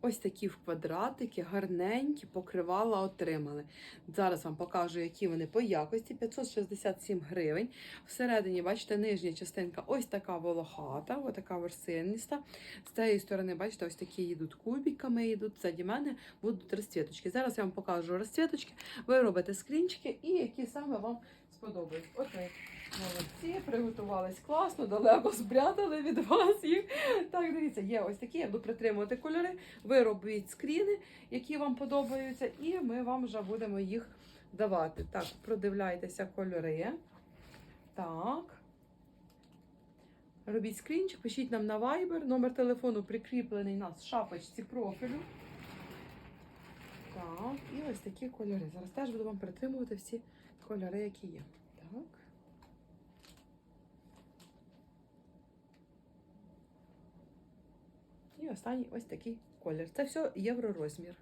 Ось такі в квадратики, гарненькі, покривала отримали. Зараз вам покажу, які вони по якості. 567 гривень. Всередині, бачите, нижня частинка ось така волохата, ось така ворсиніста. З цієї сторони, бачите, ось такі йдуть кубиками, йдуть ззаді мене будуть розцвіточки. Зараз я вам покажу розцвіточки. Ви робите скрінчики і які саме вам сподобаються. Окей. Молодці, приготувались класно, далеко спрятали від вас їх. Дивіться, є ось такі, я буду притримувати кольори. Ви робіть скріни, які вам подобаються, і ми вам вже будемо їх давати. Так, продивляйтеся кольори. Так. Робіть скрінчик, пишіть нам на Viber. Номер телефону прикріплений в шапочці профілю. Так, і ось такі кольори. Зараз теж буду вам притримувати всі кольори, які є. Так. Останній ось такий колір. Це все євророзмір.